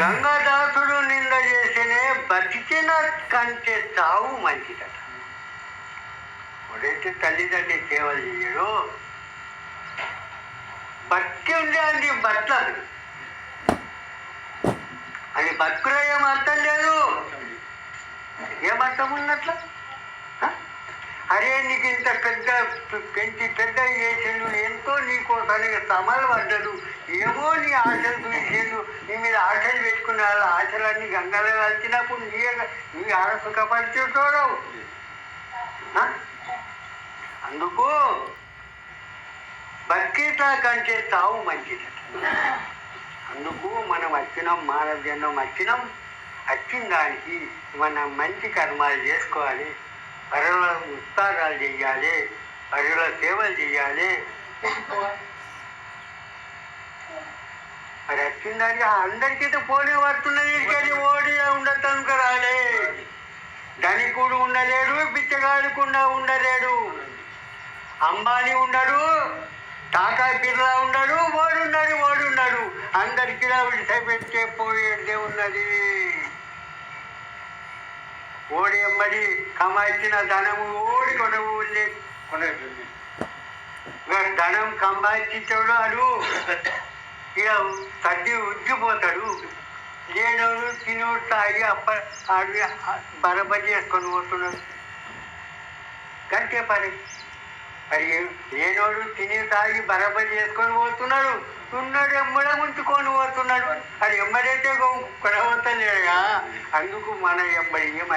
గంగాదాసుడు నింద చేసినే బతికిన కంటే చావు మంచిదట. ఎవడైతే తల్లిదండ్రి సేవలు చేయడు. బట్టి ఉండే అది బట్టలు అది బతుకులో ఏం అర్థం లేదు. ఏమర్థం అర్థం అరే నీకు ఇంత పెద్ద పెంచి పెద్ద చేసిండు ఎంతో నీకోసానికి సమలు పడ్డడు. ఏమో నీ ఆశలు చూసిండు. నీ మీద ఆశలు పెట్టుకున్న వాళ్ళ ఆశలన్నీ గంగలో కలిసినప్పుడు నీ నీ ఆడ సుఖపరిచి అందుకు బతికితా కంటే తావు మంచిది అందుకు మనం వచ్చినాం మానవ జన్మం వచ్చినాం వచ్చిన దానికి మనం మంచి కర్మాలు చేసుకోవాలి. పరుల ఉత్సాహాలు చేయాలి పరుల సేవలు చేయాలి మరి వచ్చిన అందరికైతే పోనీ పడుతున్నది కానీ ఓడి ఉండటం రాలే. ధనికుడు ఉండలేడు పిచ్చగాడుకుండా ఉండలేడు. అంబానీ ఉన్నాడు టాకా బిర్లా ఉన్నాడు ఓడున్నాడు ఓడున్నాడు. అందరికి విడిచిపెట్టే పోయేదే ఉన్నది. ఓడి ఎమ్మడి కమాయించిన ధనము ఓడి కొనవు కొనేటుంది ధనం కమాయించాడు అడు ఇక తగ్గి ఉద్దిపోతాడు. లేనోడు తిను తాగి అప్ప అడిగి బరబరి చేసుకొని పోతున్నాడు. గంటే పని మరి లేనోడు తిని తాగి బరబరి చేసుకొని పోతున్నాడు. ఉన్నాడు ఎమ్మడ ముంచుకొని పోతున్నాడు. అది ఎమ్మడైతే కొనవతలేగా అందుకు మన ఎమ్మడి ఏం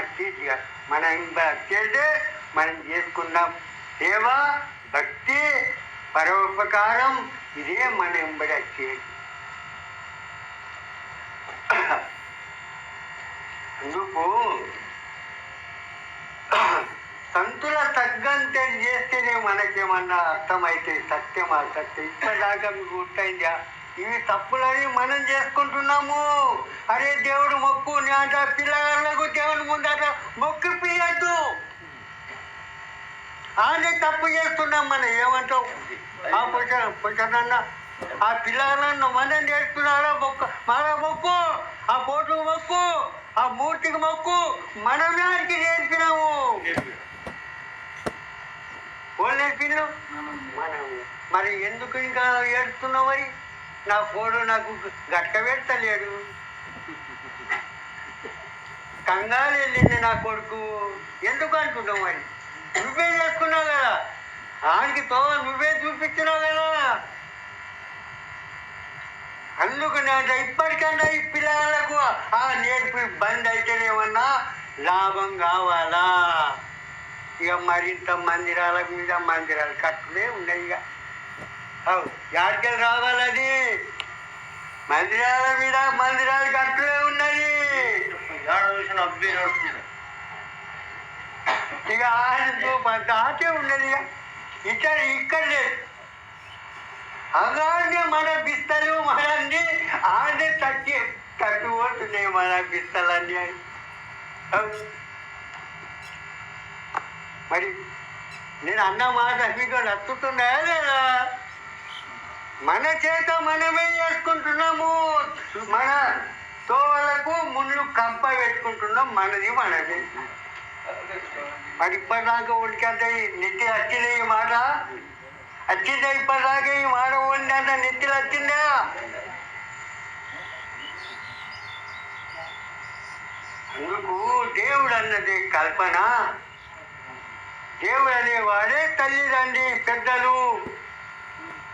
మన ఎంబడి వచ్చేదే మనం చేసుకున్నాం సేవ భక్తి పరోపకారం ఇదే మన ఎంబడి వచ్చేది అందుకు సంతుల తగ్గంతే చేస్తేనే మనకేమన్నా అర్థమైతే సత్యమా సత్యం. ఇప్పటిదాకా మీకు గుర్తయిందా? ఇవి తప్పులని మనం చేసుకుంటున్నాము. అరే దేవుడు మొక్కు నేట పిల్లగాళ్ళకు దేవుని ముందట మొక్కు పియద్దు అనే తప్పు చేస్తున్నాం మనం ఏమంటావు? ఆ పురుష పురుషనన్న ఆ పిల్లలను మనం చేస్తున్నాడో మొక్కు మన మొక్కు ఆ పోటుకు మొక్కు ఆ మూర్తికి మొక్కు మనం దానికి నేర్పినాము. వాళ్ళు నేర్పినాం మరి ఎందుకు ఇంకా ఏడుస్తున్నావు మరి? నా ఫోడు నాకు గట్ట పెడతలేడు. కంగారు వెళ్ళింది నా కొడుకు. ఎందుకు అనుకుంటావు మరి? నువ్వే చేసుకున్నావు కదా. ఆడికి తో నువ్వే చూపించినావు కదా. అందుకు నేను ఇప్పటికన్నా ఈ పిల్లలకు ఆ నేర్పి బంద్ అయితేనేమన్నా లాభం కావాలా? ఇక మరింత మందిరాల మీద మందిరాలు కట్టులే ఉన్నాయి ఇక. అవు రావాలది మందిరాల మీద మందిరాలు కట్టులే ఉన్నది. ఇక ఆయన దాటే ఉన్నది ఇక. ఇక్కడ ఇక్కడ. లేదు అలాగే మన బిస్తలు మనల్ని ఆడే తగ్గి తగ్గిపోతున్నాయి మన బిస్తలన్నీ. మరి నేను అన్న మాట మీకు నచ్చుతున్నాయా లేదా? మన చేత మనమే చేసుకుంటున్నాము. మన తోవలకు ముళ్ళు కంప పెట్టుకుంటున్నాం. మనది మనది. మరి ఇప్పటిదాకా ఉడికంటే నెత్తి వచ్చిందే ఈ మాట? వచ్చిందా ఇప్పటిదాకా ఈ మాట అంత నెత్తిలు వచ్చిందా అందుకు దేవుడు అన్నది కల్పన. అనేవాడే తల్లిదండ్రి పెద్దలు.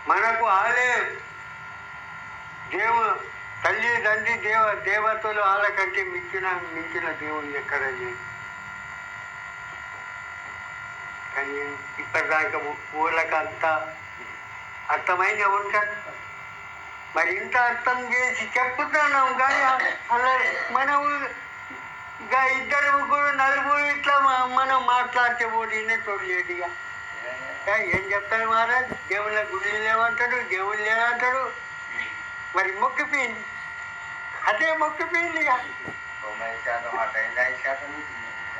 మనకు ఆలే దేవు తల్లి తండ్రి దేవ దేవతలు వాళ్ళకంటే మించిన మించిన దేవుడు ఎక్కడ లేదు కానీ ఇప్పటిదాకా ఊళ్ళకి అంత అర్థమైంది ఉంటారు మరి ఇంత అర్థం చేసి చెప్తున్నాం కానీ అలా మనం ఇక ఇద్దరు ముగ్గురు నలుగురు ఇట్లా మనం మాట్లాడితే ఓడినే చూడలేదు ఇక ఏం చెప్తాడు మహారాజ్? దేవుళ్ళ గుడి లేవంటాడు దేవుడు లేదంటాడు మరి మొక్కిపోయింది అదే మొక్కిపోయింది ఇక.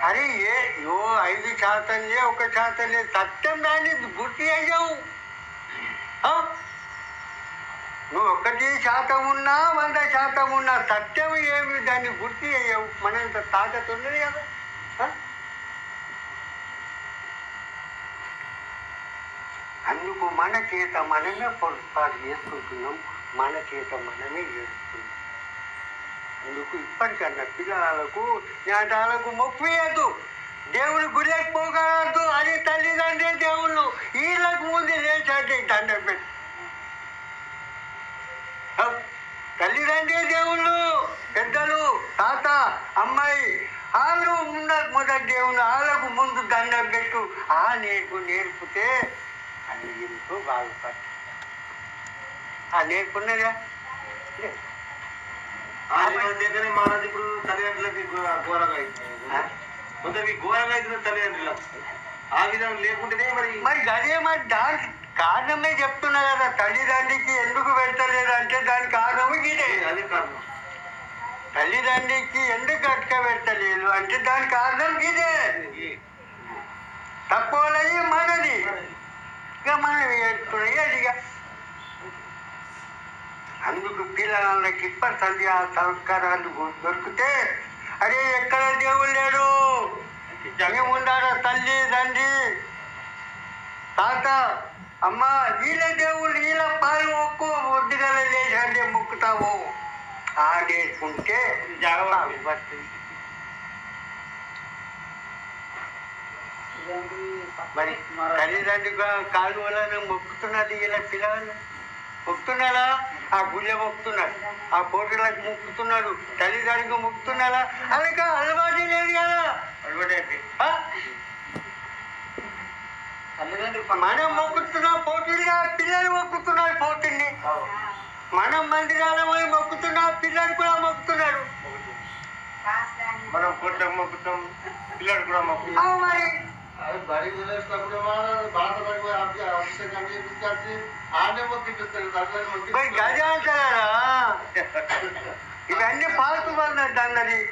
అరే ఏ ఓ ఐదు శాతం లే ఒక శాతం లేదు సత్యం దాన్ని గుర్తు అయ్యావు నువ్వు ఒకటి శాతం ఉన్నా వంద శాతం ఉన్నా సత్యం ఏమి? దాన్ని గుర్తు చేయవు. మనంత తాకత ఉన్నది కదా. అందుకు మన చేత మనమే పొరపాటు చేసుకుంటున్నాం. మన చేత మనమే చేస్తున్నాం అందుకు ఇప్పటికన్నా పిల్లలకు జ్ఞానాలకు మొక్కువేయద్దు దేవుని గుళ్ళకి పోగలదు అని తల్లిదండ్రి దేవుళ్ళు. వీళ్ళకు ముందు లేచాటి దండం పెట్టి తల్లిదండ్రి దేవుళ్ళు పెద్దలు తాత అమ్మాయి వాళ్ళు ఉన్నారు మొదటి దేవుళ్ళు వాళ్ళకు ముందు దండం పెట్టు ఆ నేర్పు నేర్పితే అని ఎంతో బాగుపడు ఆ నేర్పున్నదా. ఇప్పుడు తల్లిదండ్రులకి ఘోరంగా ఆ? అవుతుంది కొందరికి ఘోరంగా అవుతుంది తల్లిదండ్రులకు ఆ విధంగా లేకుంటేనే మరి మరి అదే మరి దానికి కారణమే చెప్తున్నా కదా తల్లిదండ్రికి ఎందుకు పెడతలేదు దానికి కారణం ఇదే. అదే కారణం తల్లిదండ్రికి ఎందుకు అట్క పెట్టలేదు? అంటే దానికి కారణం ఇదే. తక్కువలది మనది. ఇక మనం చేస్తున్నాయి అదిగా అందుకు పిల్లలకి ఇప్పటి ఆ సంస్కారాలు దొరికితే అరే ఎక్కడ దేవుడు లేడు? ఏముండారా తల్లి తండ్రి? తాత అమ్మ వీళ్ళ దేవుళ్ళు వీళ్ళ పాలు ఒక్కు ఒడ్డుగల లేచంటే మొక్కుతావు? ఆ నేర్చుకుంటే జాగ్రత్త. వస్తుంది మరి తల్లిదండ్రులుగా కాలువలను మొక్కుతున్నది ఇలా పిల్లలు? మొక్కుతున్నారా ఆ గుళ్ళె మొక్కుతున్నారు ఆ కోటలకు మొక్కుతున్నాడు. తల్లిదండ్రులకు మొక్కుతున్నారా అలాగే అలవాటు లేదు కదా. అలవాటే అంటే ఆ? తల్లిదండ్రులు మనం మొక్కుతున్నాం పోటీలుగా పిల్లలు మొక్కుతున్నారు పోటీని మనం మందిరాల పోయి మొక్కుతున్నాం పిల్లలు కూడా మొక్కుతున్నారు. మనం కోట్లకు మొక్కుతాం పిల్లడు కూడా మొక్కుతాం. మరి. అది బడి వదిలేసినప్పుడు భారత బడి అభిషేకం మొక్కిపిస్తారు ఇవన్నీ పాల్పు అన్నది